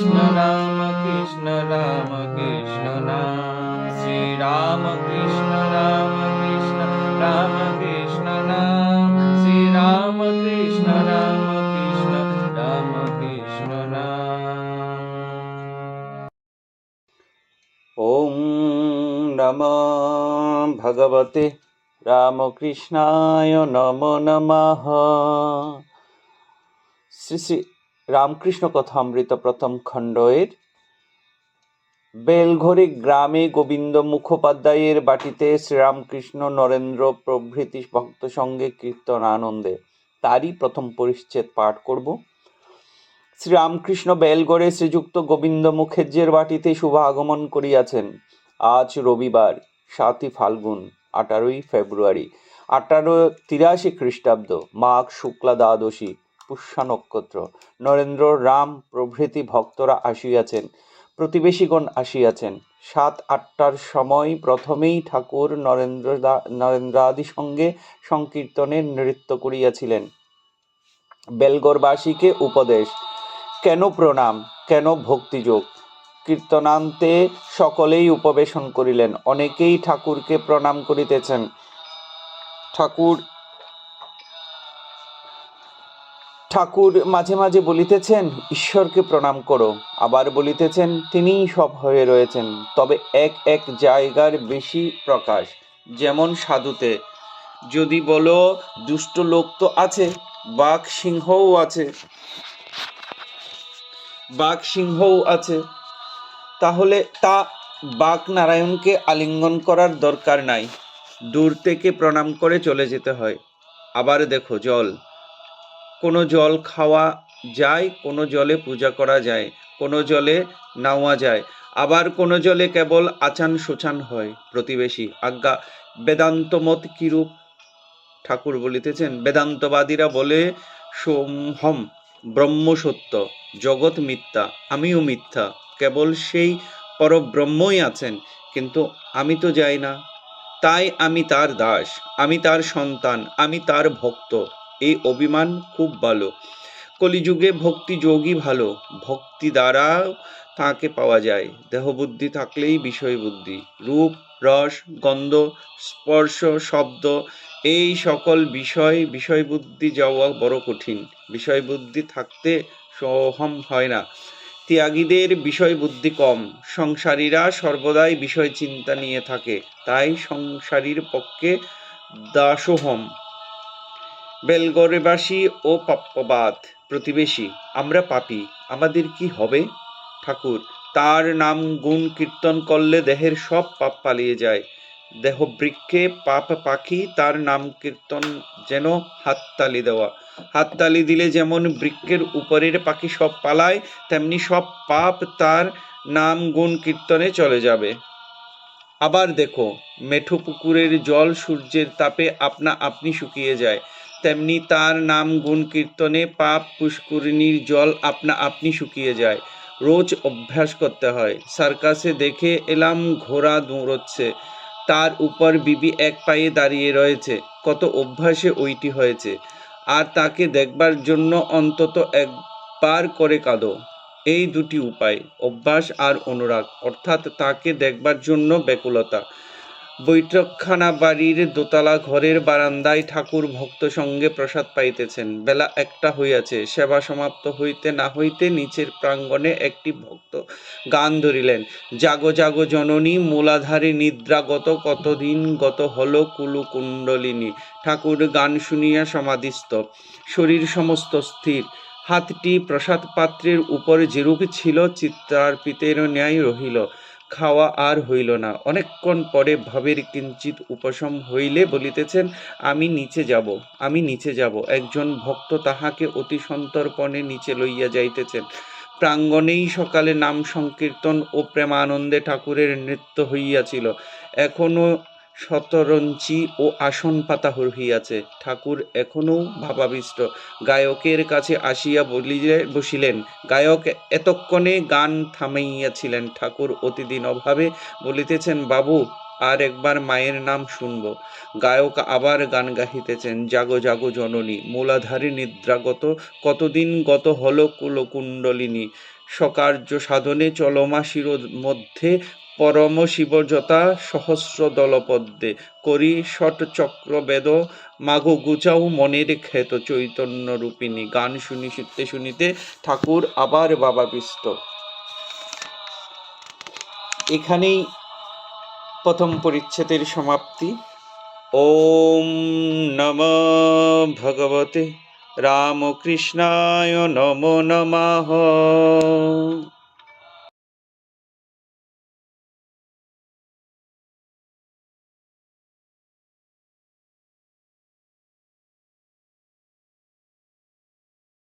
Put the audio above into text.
কৃষ্ণ রাম, কৃষ্ণ নাম শ্রী রাম কৃষ্ণ রাম কৃষ্ণ রাম, কৃষ্ণ নাম শ্রী রাম কৃষ্ণ রাম কৃষ্ণ রাম, কৃষ্ণ নাম ওম নম ভগবতে রামকৃষ্ণায় নম নমঃ। শ্রী শ্রী রামকৃষ্ণ কথামৃত প্রথম খণ্ডের বেলঘড়ি গ্রামে গোবিন্দ মুখোপাধ্যায়ের বাটিতে শ্রীরামকৃষ্ণ নরেন্দ্র প্রভৃতি ভক্ত সঙ্গে কীর্তন আনন্দে তারই প্রথম পরিচ্ছেদ পাঠ করব। শ্রীরামকৃষ্ণ বেলগড়ে শ্রীযুক্ত গোবিন্দ মুখেজ্জের বাটিতে শুভ আগমন করিয়াছেন। আজ রবিবার, সাতই ফাল্গুন, আঠারোই ফেব্রুয়ারি, আঠারো তিরাশি খ্রিস্টাব্দ, মাঘ শুক্লা দ্বাদশী। পুষ্যা নক্ষত্র নরেন্দ্র রাম প্রভৃতি ভক্তরা আসিয়াছেন, প্রতিবেশীগণ আসিয়াছেন। সাত, আটটার সময় প্রথমেই ঠাকুর নরেন্দ্র নরেন্দ্রাদি সঙ্গে সংকীর্তনে নৃত্য করিয়াছিলেন। বেলগড়বাসীকে উপদেশ, কেন প্রণাম, কেন ভক্তিযোগ? কীর্তনান্তে সকলেই উপবেশন করিলেন, অনেকেই ঠাকুরকে প্রণাম করিতেছেন। ঠাকুর ঠাকুর মাঝে মাঝে বলিতেছেন, ঈশ্বরকে প্রণাম করো। আবার বলিতেছেন তিনিই সব হয়ে রয়েছেন। তবে এক এক জায়গার বেশি প্রকাশ, যেমন সাধুতে, যদি বলো, দুষ্ট লোক তো আছে, বাঘ সিংহও আছে। বাঘ সিংহও আছে। তাহলে তা বাঘ নারায়ণকে আলিঙ্গন করার দরকার নাই। দূর থেকে প্রণাম করে চলে যেতে হয়। আবার দেখো, জল। কোনো জল খাওয়া যায়, কোনো জলে পূজা করা যায়, কোনো জলে নাওয়া যায়। আবার কোনো জলে কেবল আচান সোচান হয় প্রতিবেশী। আজ্ঞা বেদান্ত মত কিরূপ? ঠাকুর বলিতেছেন, বেদান্তবাদীরা বলে, সোমহম ব্রহ্ম সত্য জগৎ মিথ্যা, আমিও মিথ্যা। কেবল সেই পরব্রহ্মই আছেন, কিন্তু আমি তো যাই না। তাই আমি তার দাস, আমি তার সন্তান, আমি তার ভক্ত। এই অভিমান খুব ভালো। কলিযুগে ভক্তি যোগী ভালো। ভক্তি দ্বারা তাকে পাওয়া যায়। দেহবুদ্ধি থাকলেই বিষয় বুদ্ধি রূপ, রস, গন্ধ, স্পর্শ, শব্দ, এই সকল বিষয় বিষয় বুদ্ধি যাওয়া বড় কঠিন। বিষয় বুদ্ধি থাকতে সহম হয় না। ত্যাগীদের বিষয় বুদ্ধি কম। সংসারীরা সর্বদাই বিষয় চিন্তা নিয়ে থাকে। তাই সংসারীর পক্ষে দাসোহম। বেলগড়বাসী ও পাপ্যবাদ প্রতিবেশী, আমরা পাপি, আমাদের কি হবে? ঠাকুর, তার নাম গুণ কীর্তন করলে দেহের সব পাপ পালিয়ে যায়। দেহ বৃক্ষে পাপ পাখি, তার নাম কীর্তন যেন হাততালি দেওয়া। হাততালি দিলে যেমন বৃক্ষের উপরের পাখি সব পালায়, তেমনি সব পাপ তার নাম গুণ কীর্তনে চলে যাবে। আবার দেখো, মেঠো পুকুরের জল সূর্যের তাপে আপনা আপনি শুকিয়ে যায়। তেমনি তার নাম গুণ কীর্তনে পাপ পুষ্করিণীর জল আপনা আপনি শুকিয়ে যায়। রোজ অভ্যাস করতে হয়। সার্কাসে দেখে এলাম ঘোড়া দৌড়চ্ছে তার উপর বিবি এক পায়ে দাঁড়িয়ে রয়েছে। কত অভ্যাসে ওইটি হয়েছে। আর তাকে দেখবার জন্য অন্তত একবার করে কাঁদো। এই দুটি উপায়, অভ্যাস আর অনুরাগ। অর্থাৎ তাকে দেখবার জন্য ব্যাকুলতা। বৈঠকখানা বাড়ির দোতলা ঘরের বারান্দায় ঠাকুর ভক্ত সঙ্গে প্রসাদ পাইতেছেন। বেলা একটা হইয়াছে, সেবা সমাপ্ত হইতে না হইতে নিচের প্রাঙ্গণে একটি ভক্ত গান ধরিলেন। জাগো জাগো জননী, মূলাধারে নিদ্রাগত কতদিন গত হল কুলু কুণ্ডলিনী ঠাকুর গান শুনিয়া সমাধিস্থ। শরীর সমস্ত স্থির। হাতটি প্রসাদ পাত্রের উপর যেরূপ ছিল চিত্রার্পিতের ন্যায় রহিল। খাওয়া আর হইল না। অনেকক্ষণ পরে ভাবের কিঞ্চিত উপশম হইলে বলিতেছেন, আমি নিচে যাব, আমি নিচে যাব। একজন ভক্ত তাহাকে অতি সন্তর্পণে নিচে লইয়া যাইতেছেন। প্রাঙ্গণেই সকালে নাম সংকীর্তন ও প্রেমানন্দে ঠাকুরের নৃত্য হইয়াছিল। এখনও শতরঞ্চি ও আসন পাতা হইয়াছে। ঠাকুর এখনও ভাবাবিষ্ট। গায়কের কাছে আসিয়া বলিলে, বসিলেন, গায়ক, এতক্ষণে গান থামাইয়াছিলেন। ঠাকুর অতিদিন অভাবে বলিতেছেন, বাবু আর একবার মায়ের নাম শুনব। গায়ক আবার গান গাহিতেছেন, জাগো জাগো জননী, মূলাধারী নিদ্রাগত, কতদিন গত হল কুলকুণ্ডলিনী সকার্য সাধনে চলমা শিরোর মধ্যে, পরম শিবযতা সহস্র দলপদ্মে, করি ষট চক্র বেদ, মাগো গুচাও মনের ক্ষেত, চৈতন্য রূপিণী, গান শুনি শুনতে শুনিতে ঠাকুর আবার বাবা পিষ্ট এখানেই প্রথম পরিচ্ছেদের সমাপ্তি। ওম নম ভগবতে রামকৃষ্ণায় নমো নমঃ।